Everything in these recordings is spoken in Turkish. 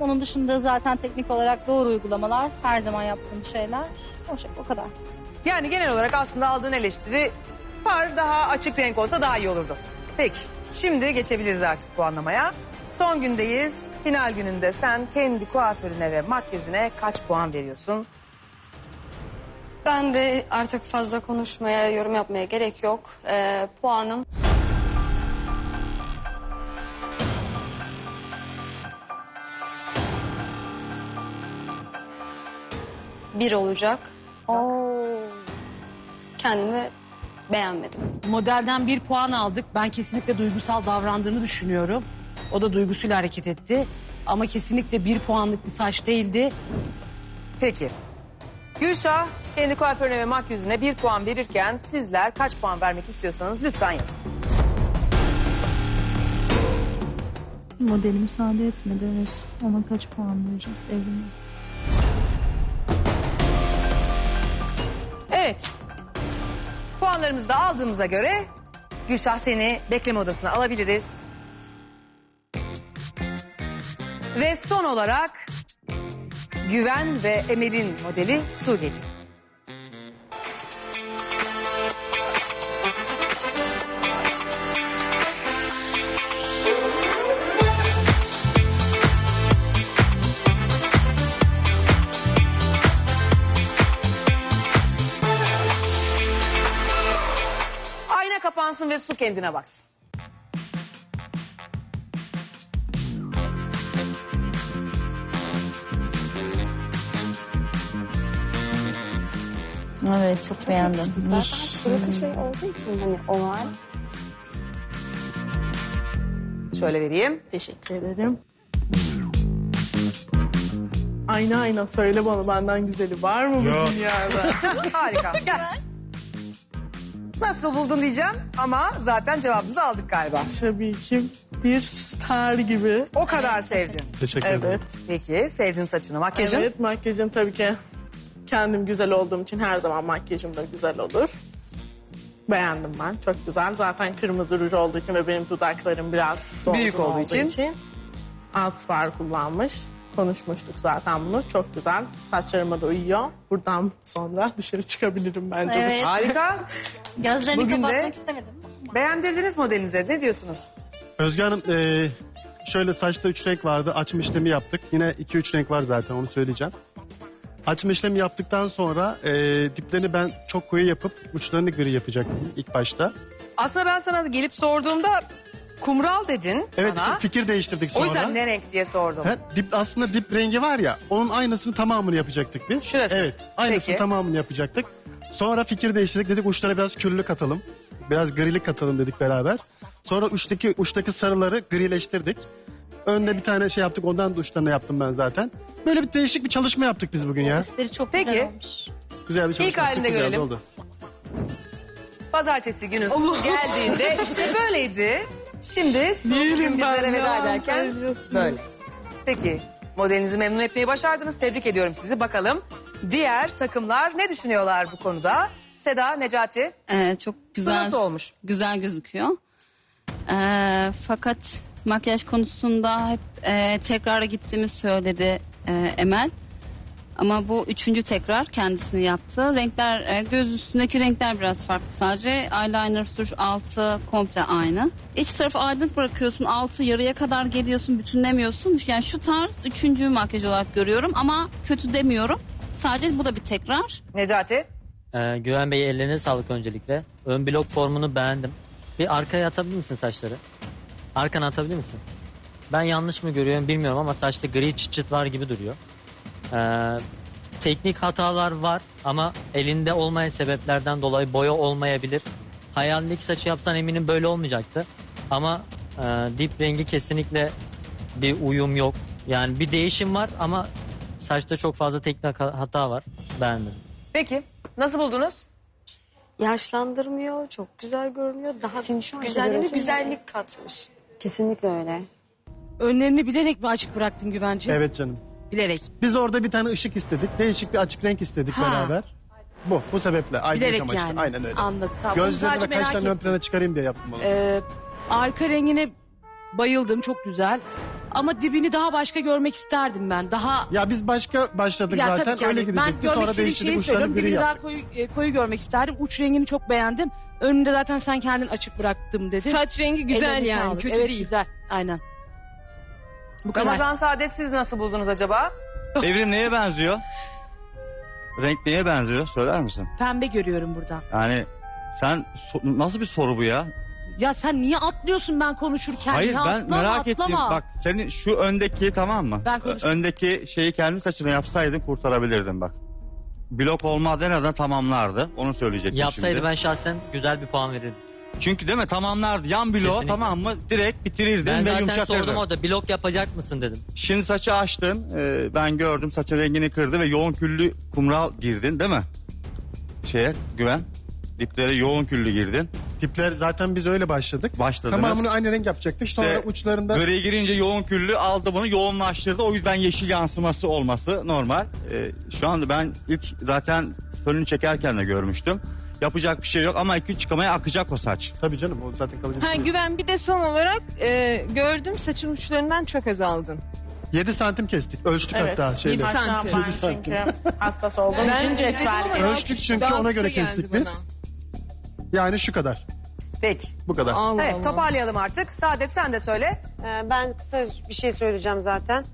Onun dışında zaten teknik olarak doğru uygulamalar her zaman yaptığım şeyler. O şey o kadar. Yani genel olarak aslında aldığın eleştiri far daha açık renk olsa daha iyi olurdu. Peki şimdi geçebiliriz artık puanlamaya. Son gündeyiz. Final gününde sen kendi kuaförüne ve makyajine kaç puan veriyorsun? Ben de artık fazla konuşmaya, yorum yapmaya gerek yok. Ee, puanım... Bir olacak. Kendimi beğenmedim. Modelden bir puan aldık. Ben kesinlikle duygusal davrandığını düşünüyorum. O da duygusuyla hareket etti. Ama kesinlikle bir puanlık bir saç değildi. Peki. Gülşah kendi kuaförüne ve makyözüne bir puan verirken sizler kaç puan vermek istiyorsanız lütfen yazın. Modeli müsaade etmedi evet. Ona kaç puan vereceğiz evliliğe? Evet. Puanlarımızı da aldığımıza göre Gülşah seni bekleme odasına alabiliriz. Ve son olarak Güven ve Emel'in modeli Su geliyor. Kapansın ve su kendine baksın. Evet çok beğendim. Niş. şey olduğu için hani o var. Şöyle vereyim. Teşekkür ederim. Ayna ayna söyle bana benden güzeli var mı bu dünyada? Harika. Gel. Nasıl buldun diyeceğim ama zaten cevabımızı aldık galiba. Tabii ki bir star gibi. O kadar sevdin. Teşekkür ederim. Evet. Peki sevdin saçını, makyajın. Evet makyajım tabii ki kendim güzel olduğum için her zaman makyajım da güzel olur. Beğendim ben. Çok güzel. Zaten kırmızı ruj olduğu için ve benim dudaklarım biraz dolgun Büyük olduğu için. az far kullanmış. Konuşmuştuk zaten bunu. Çok güzel. Saçlarıma da uyuyor. Buradan sonra dışarı çıkabilirim bence. Evet. Harika. Gözlerini Bugün de- kapatmak istemedim. Beğendirdiniz modelinize. Ne diyorsunuz? Özge Hanım e, şöyle saçta üç renk vardı. Açma işlemi yaptık. Yine iki üç renk var zaten onu söyleyeceğim. Açma işlemi yaptıktan sonra e, diplerini ben çok koyu yapıp uçlarını gri yapacaktım ilk başta. Aslında ben sana gelip sorduğumda kumral dedin Evet bana. işte fikir değiştirdik O sonra. yüzden ne renk diye sordum. Ha, dip aslında dip rengi var ya onun aynısını tamamını yapacaktık biz. Şurası. Evet aynısını Peki. tamamını yapacaktık. Sonra fikir değiştirdik dedik uçlara biraz küllü katalım. Biraz grilik katalım dedik beraber. Sonra uçtaki uçtaki sarıları grileştirdik. Önde bir tane şey yaptık ondan da uçlarına yaptım ben zaten. Böyle bir değişik bir çalışma yaptık biz bugün ya. Üstleri çok Peki. güzel olmuş. Güzel bir çalışma yaptık, halinde güzel de görelim. oldu. Pazartesi günü su geldiğinde işte böyleydi. Şimdi bugün Yerim bizlere veda ederken söylüyorsun. böyle. Peki modelinizi memnun etmeyi başardınız. Tebrik ediyorum sizi. Bakalım diğer takımlar ne düşünüyorlar bu konuda? Seda, Necati, Ee, çok su güzel nasıl olmuş? güzel gözüküyor. Ee, fakat makyaj konusunda hep e, tekrara gittiğimi söyledi e, Emel. Ama bu üçüncü tekrar kendisini yaptı. Renkler, e, göz üstündeki renkler biraz farklı sadece. Eyeliner, tuş altı komple aynı. İç tarafı aydınlık bırakıyorsun, altı yarıya kadar geliyorsun, bütünlemiyorsun. Yani şu tarz üçüncü makyaj olarak görüyorum ama kötü demiyorum. Sadece bu da bir tekrar. Necati, Ee, Güven Bey ellerine sağlık öncelikle. Ön blok formunu beğendim. Bir arkaya atabilir misin saçları? Arkana atabilir misin? Ben yanlış mı görüyorum bilmiyorum ama saçta gri çıt çıt var gibi duruyor. Ee, teknik hatalar var ama elinde olmayan sebeplerden dolayı boya olmayabilir. Hayalindeki saçı yapsan eminim böyle olmayacaktı. Ama e, dip rengi kesinlikle bir uyum yok. Yani bir değişim var ama saçta çok fazla teknik ha- hata var. Beğendim. peki nasıl buldunuz? Yaşlandırmıyor, çok güzel görünüyor. Daha Senin şu anki güzelliğine görüntün güzellik katmış. Kesinlikle öyle. Önlerini bilerek mi açık bıraktın Güvenci? Evet canım. Bilerek. Biz orada bir tane ışık istedik. Değişik bir açık renk istedik Ha. beraber. Bu, bu sebeple. Aydınlık Bilerek amaçlı. yani. Aynen öyle. Anladım. Tamam. Onu Gözlerini sadece ve merak kaşlarını ön ettim. plana çıkarayım diye yaptım onu. Ee, arka rengine bayıldım çok güzel. Ama dibini daha başka görmek isterdim ben. Daha Ya biz başka başladık ya zaten tabii ki öyle yani gidecekti. Ben görmek Sonra istediğim değiştirdik şeyi uçlarını söylüyorum. gri Dibini daha yaptık. koyu, e, koyu görmek isterdim. Uç rengini çok beğendim. Önünde zaten sen kendin açık bıraktım dedin. Saç rengi güzel Ellerine yani sağlık. kötü evet, değil. güzel aynen. Bu kadar. Ramazan Saadet siz nasıl buldunuz acaba? Evrim neye benziyor? Renk neye benziyor? Söyler misin? Pembe görüyorum burada. Yani sen so- nasıl bir soru bu ya? Ya sen niye atlıyorsun ben konuşurken? Hayır ya, ben atlama, merak atlama. ettim. Bak senin şu öndeki tamam mı? Ben. Öndeki şeyi kendi saçına yapsaydın kurtarabilirdin bak. Blok olmadı en azından tamamlardı. Onu söyleyecektim Yapsaydı şimdi. ben şahsen güzel bir puan verirdim. Çünkü değil mi tamamlardı. Yan bloğu Kesinlikle. tamam mı? Direkt bitirirdin Ben ve zaten yumuşatırdın. sordum orada blok yapacak mısın dedim. Şimdi saçı açtın. e, ben gördüm saçın rengini kırdı ve yoğun küllü kumral girdin değil mi? Şeye güven. Diplere yoğun küllü girdin. Tipler zaten biz öyle başladık. Başladınız. Tamamını aynı renk yapacaktık. Sonra İşte uçlarında Gri girince yoğun küllü aldı bunu yoğunlaştırdı. O yüzden yeşil yansıması olması normal. Ee, şu anda ben ilk zaten fönünü çekerken de görmüştüm. Yapacak bir şey yok ama iki üç çıkamaya akacak o saç. tabii canım o zaten kalıcı. Ha güven bir de son olarak e, gördüm saçın uçlarından çok azaldın. 7 santim kestik. Ölçtük Evet. hatta şeyle. Yedi santim. Hatta ben Yedi santim. çünkü hassas olduğum Ben için cetvel ama. Ölçtük çünkü Daha ona göre kısa geldi kestik bana. biz. Yani şu kadar. Peki. Bu kadar. Allah Evet Allah. toparlayalım artık. Saadet sen de söyle. Ee, ben kısa bir şey söyleyeceğim zaten.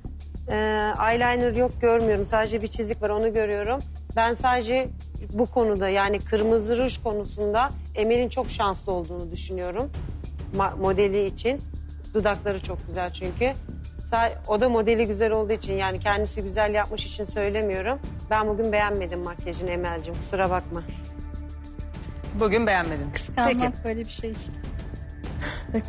Ee, eyeliner yok görmüyorum. Sadece bir çizik var onu görüyorum. Ben sadece bu konuda yani kırmızı ruj konusunda Emel'in çok şanslı olduğunu düşünüyorum. Ma- modeli için. Dudakları çok güzel çünkü. Sa- O da modeli güzel olduğu için yani kendisi güzel yapmış için söylemiyorum. Ben bugün beğenmedim makyajını Emel'cim kusura bakma. Bugün beğenmedin. Kıskanmak Peki. böyle bir şey işte.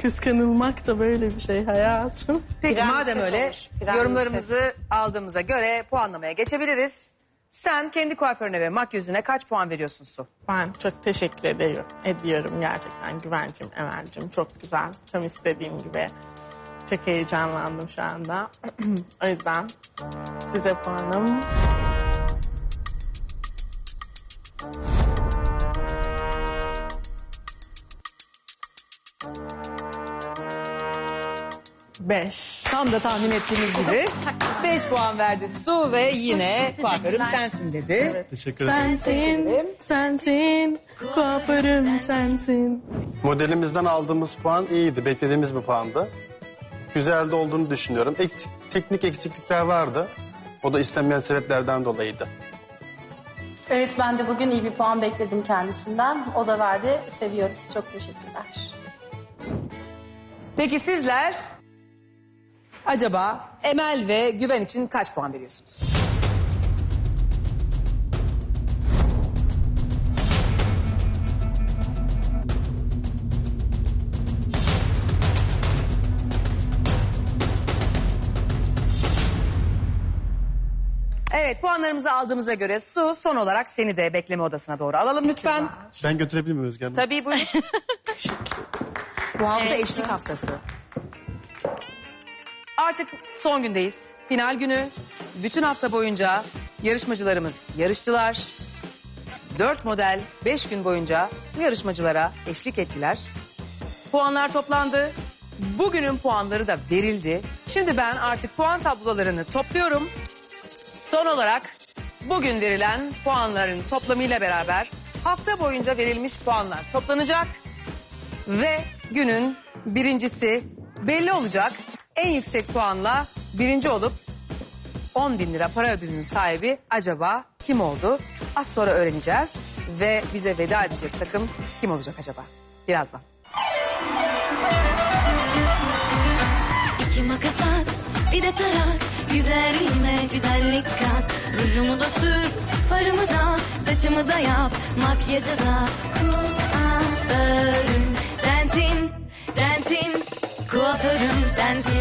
Kıskanılmak da böyle bir şey hayatım. Peki Prens madem öyle olmuş, yorumlarımızı aldığımıza göre puanlamaya geçebiliriz. Sen kendi kuaförüne ve makyözüne kaç puan veriyorsun Su? Ben çok teşekkür ediyorum, ediyorum gerçekten Güvencim, Emel'cim. Çok güzel, tam istediğim gibi. Çok heyecanlandım şu anda. o yüzden size puanım... Beş. Tam da tahmin ettiğimiz gibi 5 puan verdi Su ve yine kuaförüm sensin dedi. Teşekkür ederim. Sensin, sensin, kuaförüm sensin. Modelimizden aldığımız puan iyiydi. Beklediğimiz bir puandı. Güzel de olduğunu düşünüyorum. Eksik, teknik eksiklikler vardı. O da istenmeyen sebeplerden dolayıydı. Evet ben de bugün iyi bir puan bekledim kendisinden. O da verdi. Seviyoruz. Çok teşekkürler. Peki sizler acaba Emel ve Güven için kaç puan veriyorsunuz? Evet puanlarımızı aldığımıza göre Su son olarak seni de bekleme odasına doğru alalım lütfen. Ben götürebilir miyim Özge Hanım? Tabii buyurun. Bu hafta eşlik haftası. Artık son gündeyiz. Final günü. Bütün hafta boyunca yarışmacılarımız yarıştılar. Dört model beş gün boyunca bu yarışmacılara eşlik ettiler. Puanlar toplandı. Bugünün puanları da verildi. Şimdi ben artık puan tablolarını topluyorum. Son olarak bugün verilen puanların toplamıyla beraber hafta boyunca verilmiş puanlar toplanacak. Ve günün birincisi belli olacak. En yüksek puanla birinci olup 10 bin lira para ödülünün sahibi acaba kim oldu? Az sonra öğreneceğiz. Ve bize veda edecek takım kim olacak acaba? Birazdan. İki makas at, bir de tarak. Güzelliğime güzellik kat. Rujumu da sür, farımı da, saçımı da yap. Makyajı da kuaförüm sensin, sensin. Kuaförüm sensin.